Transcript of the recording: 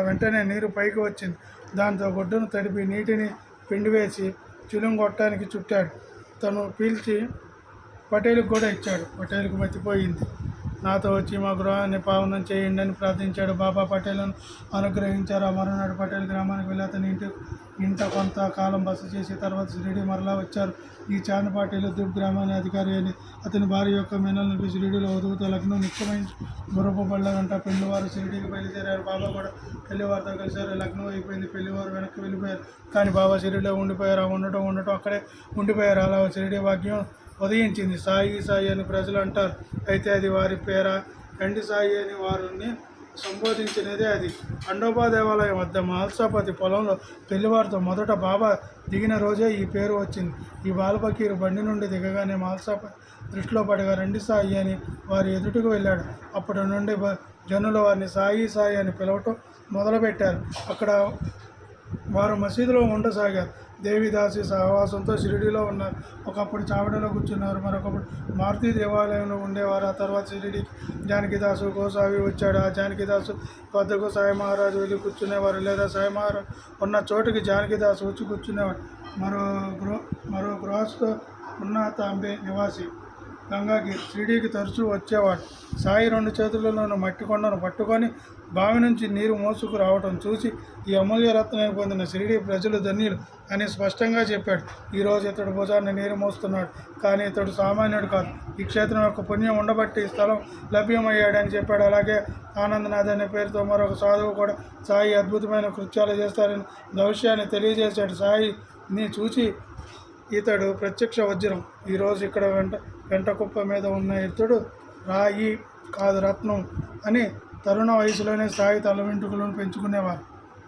వెంటనే నీరు పైకి వచ్చింది. దాంతో గుడ్డను తడిపి నీటిని పిండివేసి చిలుం కొట్టడానికి చుట్టాడు. తను పీల్చి పటేలుకు కూడా ఇచ్చాడు. పటేలుకు మతిపోయింది. నాతో వచ్చి మా గృహాన్ని పావనం చేయండి అని ప్రార్థించాడు. బాబా పటేలను అనుగ్రహించారు? ఆ మరునాడు పటేల్ గ్రామానికి వెళ్ళి అతని ఇంటి ఇంట కొంత కాలం బస చేసి తర్వాత షిరిడి మరలా వచ్చారు. ఈ చాన్ పాటీలు దుబ్ గ్రామాన్ని అధికారి అని అతని భార్య యొక్క మెనల్ని షిరిడిలో వదువుతో లగ్నం నిత్యమైన గురపు బళ్ళ పెళ్ళివారు షిరిడికి బయలుదేరారు. బాబా కూడా పెళ్ళివారితో కలిశారు. లగ్నం అయిపోయింది. పెళ్ళివారు వెనక్కి వెళ్ళిపోయారు. కానీ బాబా షిరిడిలో ఉండిపోయారు. ఉండటం ఉండటం అక్కడే ఉండిపోయారు. అలా షిరిడి వాక్యం ఉదయించింది. సాయి సాయి అని ప్రజలు అంటారు. అయితే అది వారి పేర? ఎండి సాయి అని వారిని సంబోధించినదే అది. ఖండోబా దేవాలయం వద్ద మహల్సాపతి పొలంలో పెళ్ళివారితో మొదట బాబా దిగిన రోజే ఈ పేరు వచ్చింది. ఈ బాలబకీరు బండి నుండి దిగగానే మహల్సాపతి దృష్టిలో పడగా రండి సాయి అని వారి ఎదుటికు వెళ్ళాడు. అప్పటి నుండి జనులు వారిని సాయి సాయి అని పిలవటం మొదలుపెట్టారు. అక్కడ వారు మసీదులో ఉండసాగారు. దేవిదాసి సహవాసంతో షిరిడిలో ఉన్నారు ఒకప్పుడు చావడిలో కూర్చున్నారు. మరొకప్పుడు మారుతి దేవాలయంలో ఉండేవారు. ఆ తర్వాత షిరిడికి జానకిదాసు గోసావి వచ్చాడు. ఆ జానకిదాసు వద్దకు సాయి మహారాజు వెళ్ళి కూర్చునేవారు. లేదా సాయి మహారాజు ఉన్న చోటుకి జానకిదాసు వచ్చి కూర్చునేవాడు మరో గృహ మరో గృహస్థ ఉన్న తాంబే నివాసి. గంగాకి షిరిడీకి తరచూ వచ్చేవాడు. సాయి రెండు చేతులలోనూ మట్టి కొండను పట్టుకొని బావి నుంచి నీరు మోసుకు రావటం చూసి ఈ అమూల్య రత్నాన్ని పొందిన షిరిడి ప్రజలు ధన్యులు అని స్పష్టంగా చెప్పాడు. ఈరోజు ఇతడు భుజాన్ని నీరు మోస్తున్నాడు. కానీ ఇతడు సామాన్యుడు కాదు. ఈ క్షేత్రం యొక్క పుణ్యం ఉండబట్టి ఈ స్థలం లభ్యమయ్యాడని చెప్పాడు. అలాగే ఆనందనాథ్ అనే పేరుతో మరొక సాధువు కూడా సాయి అద్భుతమైన కృత్యాలు చేస్తారని భవిష్యాన్ని తెలియజేశాడు. సాయిని చూసి ఇతడు ప్రత్యక్ష వజ్రం. ఈరోజు ఇక్కడ వెంట వెంట కుప్ప మీద ఉన్న ఎత్తుడు రాయి కాదు రత్నం అని తరుణ వయసులోనే సాయి తల వెంట్రుకలను పెంచుకునేవారు.